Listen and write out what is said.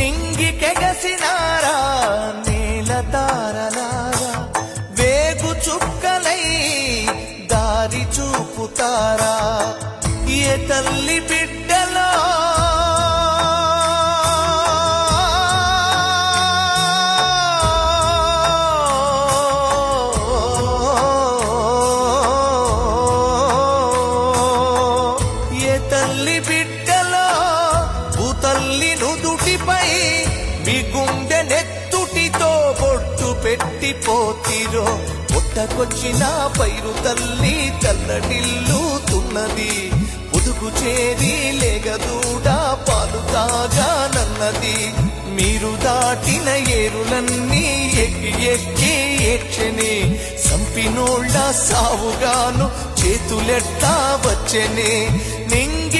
నింగి కెగసినారా నేల తారలారా వేగు చుక్కలై దారి చూపుతారా ఏ తల్లి బిడ్డలో? ఏ తల్లి బిడ్డ నుదుటిపై మీ గుండె నెత్తుటితో బొట్టు పెట్టిపోతిరో. పుట్టకొచ్చిన పైరు తల్లి తల్లడిల్లుతున్నది పొదుగు చేరి లేగదూడ పాలు తాగానన్నది మీరు దాటిన ఏరులన్నీ ఎక్కి ఎక్కి ఏడ్చెనే. సంపినోళ్ళ సావుగాను చేతులెట్టా వచ్చనే. నింగి